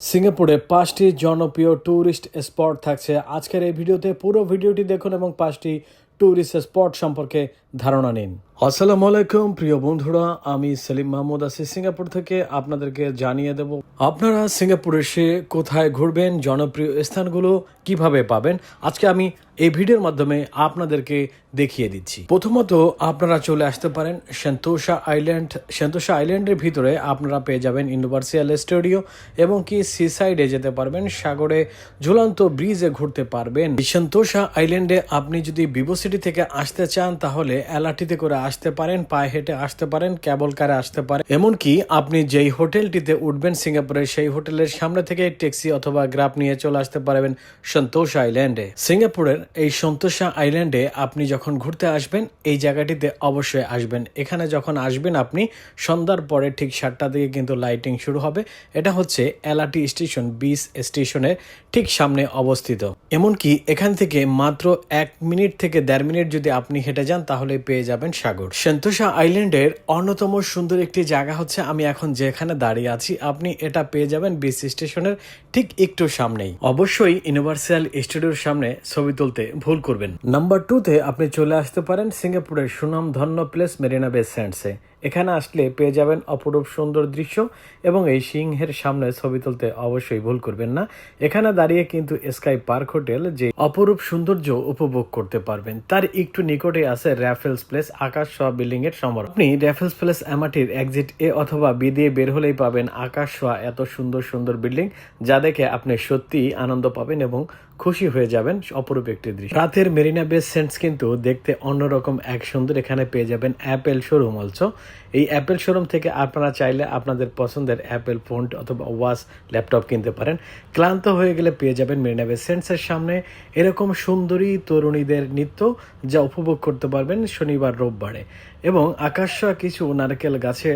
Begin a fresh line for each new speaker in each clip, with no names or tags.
সিঙ্গাপুরে পাঁচটি জনপ্রিয় ট্যুরিস্ট স্পট থাকছে। আজকের এই ভিডিওতে পুরো ভিডিওটি দেখুন এবং পাঁচটি ট্যুরিস্ট স্পট সম্পর্কে ধারণা নিন। আসসালামু আলাইকুম, প্রিয় বন্ধুরা। আমি সেলিম মাহমুদ আছি সিঙ্গাপুর থেকে। আপনাদেরকে জানিয়ে দেব, আপনারা সিঙ্গাপুরে এসে কোথায় ঘুরবেন, জনপ্রিয় স্থানগুলো কীভাবে পাবেন? আজকে আমি এই ভিডিওর মাধ্যমে আপনাদেরকে দেখিয়ে দিচ্ছি। প্রথমত, আপনারা চলে আসতে পারেন সেন্তোষা আইল্যান্ড। সেন্তোষা আইল্যান্ডের ভিতরে আপনারা পেয়ে যাবেন ইউনিভার্সিয়াল স্টুডিও এবং কি সি সাইডে যেতে পারবেন, সাগরে ঝুলন্ত ব্রিজে ঘুরতে পারবেন। সেন্তোষা আইল্যান্ডে আপনি যদি বিবো ভিভোসিটি থেকে আসতে চান, তাহলে এলআরটিতে করে আসতে পারেন, পায়ে হেঁটে আসতে পারেন ক্যাবল কারে আসতে পারেন এমনকি আপনি যেই হোটেলটিতে উঠবেন সিঙ্গাপুরে সেই হোটেলের সামনে থেকে ট্যাক্সি অথবা গ্রাফ নিয়ে চলে আসতে পারবেন সন্তোষ আইল্যান্ডে। সিঙ্গাপুরের এই সন্তোষা আইল্যান্ডে আপনি যখন ঘুরতে আসবেন, এই জায়গাটিতে অবশ্যই আসবেন। এখানে যখন আসবেন আপনি, সন্ধ্যার পরে ঠিক সাতটা থেকে কিন্তু লাইটিং শুরু হবে। এটা হচ্ছে এলআরটি স্টেশন বিস স্টেশনের ঠিক সামনে অবস্থিত। এমনকি এখান থেকে মাত্র এক মিনিট থেকে দেড় মিনিট যদি আপনি হেঁটে যান তাহলে পেয়ে যাবেন সাগর সেন্তোষা আইল্যান্ডের অন্যতম সুন্দর একটি জায়গা হচ্ছে, আমি এখন যেখানে দাঁড়িয়ে আছি, আপনি এটা পেয়ে যাবেন বিচ স্টেশনের ঠিক একটু সামনেই। অবশ্যই ইউনিভার্সাল স্টুডিওর সামনে ছবি তুলতে ভুল করবেন। নাম্বার টুতে আপনি চলে আসতে পারেন সিঙ্গাপুরের সুনাম ধন্য প্লেস মেরিনা বে স্যান্ডসে। এখানে আসলে পেয়ে যাবেন অপরূপ সুন্দর দৃশ্য এবং এই সিংহের সামনে ছবি তুলতে অবশ্যই ভুল করবেন না। এখানে দাঁড়িয়ে কিন্তু স্কাই পার্ক হোটেল যে অপরূপ সৌন্দর্য উপভোগ করতে পারবেন। তার একটু নিকটে আছে র্যাফেলস প্লেস আকাশ সোয়া বিল্ডিং এর সমর আপনি র্যাফেলস প্লেস এমাটির এক্সিট এ অথবা বি দিয়ে বের হলেই পাবেন আকাশ সোয়া এত সুন্দর সুন্দর বিল্ডিং যা দেখে আপনি সত্যি আনন্দ পাবেন এবং খুশি হয়ে যাবেন অপরূপ একটি দৃশ্য। রাতের মেরিনা বেস সেন্টস কিন্তু দেখতে অন্যরকম এক সুন্দর এখানে পেয়ে যাবেন অ্যাপেল শোরুম অলসো এই অ্যাপেল শোরুম থেকে আপনারা চাইলে আপনাদের পছন্দের অ্যাপেল ফোন অথবা ওয়াচ ল্যাপটপ কিনতে পারেন। ক্লান্ত হয়ে গেলে পেয়ে যাবেন মেরিনা বেস সেন্টসের সামনে। এরকম সুন্দরী তরুণীদের নৃত্য যা উপভোগ করতে পারবেন শনিবার রোববারে। এবং আকাশা কিছু নারকেল গাছে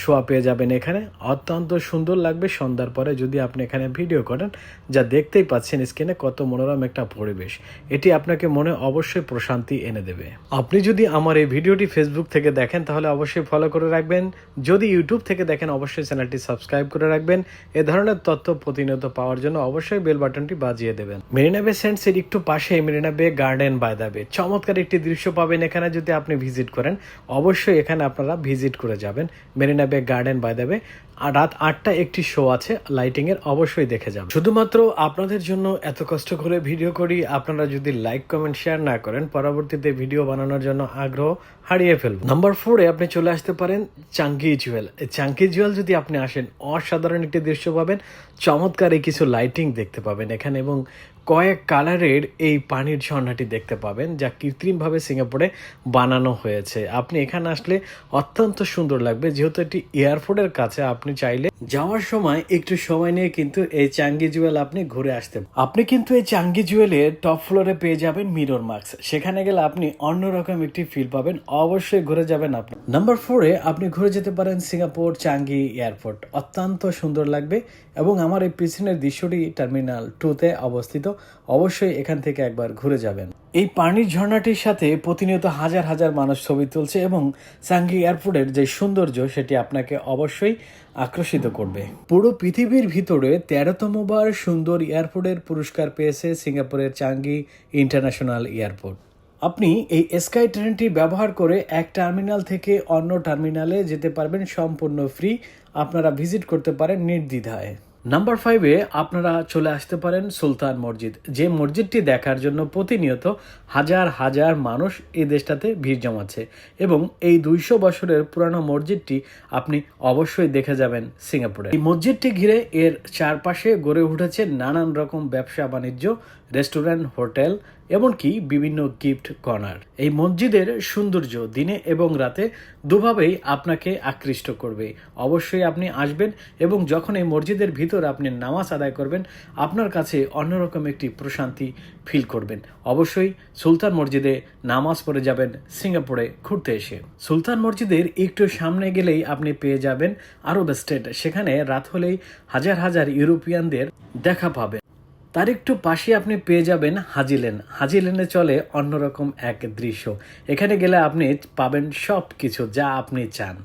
শোয়া পেয়ে যাবেন এখানে। অত্যন্ত সুন্দর লাগবে সন্ধ্যার পরে যদি আপনি এখানে ভিডিও করেন, যা দেখতেই পাচ্ছেন স্ক্রিনে কত মনোরম একটা পরিবেশ। এটি আপনাকে মনে অবশ্যই প্রশান্তি এনে দেবে। আপনি যদি আমার এই ভিডিওটি ফেসবুক থেকে দেখেন, তাহলে অবশ্যই ফলো করে রাখবেন। যদি ইউটিউব থেকে দেখেন, অবশ্যই চ্যানেলটি সাবস্ক্রাইব করে রাখবেন। এ ধরনের তথ্য প্রতিনিয়ত পাওয়ার জন্য অবশ্যই বেল বাটনটি বাজিয়ে দেবেন। মেরিনা বে সেন্টসের একটু পাশে মেরিনা বে গার্ডেন বাই দা বে। চমৎকার একটি দৃশ্য পাবেন এখানে যদি আপনি ভিজিট করেন। অবশ্যই এখানে আপনারা ভিজিট করে যাবেন। মেরিনা বে গার্ডেন বাই দেবে আর রাত আটটা একটি শো আছে লাইটিং এর, অবশ্যই দেখে যাবেন। শুধুমাত্র আপনাদের জন্য এত কষ্ট করে ভিডিও করি, আপনারা যদি লাইক কমেন্ট শেয়ার না করেন, পরবর্তীতে ভিডিও বানানোর জন্য আগ্রহ হারিয়ে ফেলবেন নাম্বার ফোরে আপনি চলে আসতে পারেন চাঙ্কি জুয়েল চাঙ্কি জুয়েল যদি আপনি আসেন, অসাধারণ একটি দৃশ্য পাবেন, চমৎকার কিছু লাইটিং দেখতে পাবেন এখানে এবং কয়েক কালারের এই পানির ঝর্ণাটি দেখতে পাবেন, যা কৃত্রিমভাবে সিঙ্গাপুরে বানানো হয়েছে। আপনি এখানে আসলে অত্যন্ত সুন্দর লাগবে। যেহেতু এটি এয়ারপোর্টের কাছে, আপনি চাইলে যাওয়ার সময় একটু সময় নিয়ে কিন্তু এই চাঙ্গি জুয়েল আপনি ঘুরে আসতে আপনি কিন্তু এই চাঙ্গি জুয়েলের টপ ফ্লোরে পেয়ে যাবেন মিরর মার্কস সেখানে গেলে আপনি অন্যরকম একটি ফিল পাবেন। অবশ্যই ঘুরে যাবেন আপনি। নাম্বার ফোরে আপনি ঘুরে যেতে পারেন সিঙ্গাপুর চাঙ্গি এয়ারপোর্ট। অত্যন্ত সুন্দর লাগবে এবং আমার এই পিছনের দৃশ্যটি টার্মিনাল টুতে অবস্থিত। অবশ্যই এখান থেকে একবার ঘুরে যাবেন। এই পানির ঝর্ণাটির সাথে প্রতিনিয়ত হাজার হাজার মানুষ ছবি তুলছে এবং সাঙ্গি এয়ারপোর্টের যে সৌন্দর্য, সেটি আপনাকে অবশ্যই আকর্ষিত করবে। পুরো পৃথিবীর ভিতরে তেরোতম বার সুন্দর এয়ারপোর্টের পুরস্কার পেয়েছে সিঙ্গাপুরের চাঙ্গি ইন্টারন্যাশনাল এয়ারপোর্ট। আপনি এই স্কাই ট্রেনটি ব্যবহার করে এক টার্মিনাল থেকে অন্য টার্মিনালে যেতে পারবেন সম্পূর্ণ ফ্রি। আপনারা ভিজিট করতে পারেন নির্দ্বিধায়। নাম্বার ফাইভে আপনারা চলে আসতে পারেন সুলতান মসজিদ, যে মসজিদটি দেখার জন্য প্রতিনিয়ত হাজার হাজার মানুষ এই দেশটাতে ভিড় জমাচ্ছে এবং এই দুইশো বছরের পুরানো মসজিদটি আপনি অবশ্যই দেখে যাবেন সিঙ্গাপুরে। এই মসজিদটি ঘিরে এর চারপাশে গড়ে উঠেছে নানান রকম ব্যবসা বাণিজ্য রেস্টুরেন্ট, হোটেল এমনকি বিভিন্ন গিফট কর্নার। এই মসজিদের সৌন্দর্য দিনে এবং রাতে দুভাবেই আপনাকে আকৃষ্ট করবে। অবশ্যই আপনি আসবেন এবং যখন এই মসজিদের ভিতর আপনি নামাজ আদায় করবেন, আপনার কাছে অন্যরকম একটি প্রশান্তি ফিল করবেন। অবশ্যই সুলতান মসজিদে নামাজ পড়ে যাবেন, সিঙ্গাপুরে ঘুরতে এসে। সুলতান মসজিদের একটু সামনে গেলেই আপনি পেয়ে যাবেন আরব স্টেট। সেখানে রাত হলেই হাজার হাজার ইউরোপিয়ানদের দেখা পাবেন। তার একটু পাশে আপনি পেয়ে যাবেন হাজিলেন। হাজিলেনে চলে অন্যরকম এক দৃশ্য। এখানে গেলে আপনি পাবেন সব কিছু যা আপনি চান।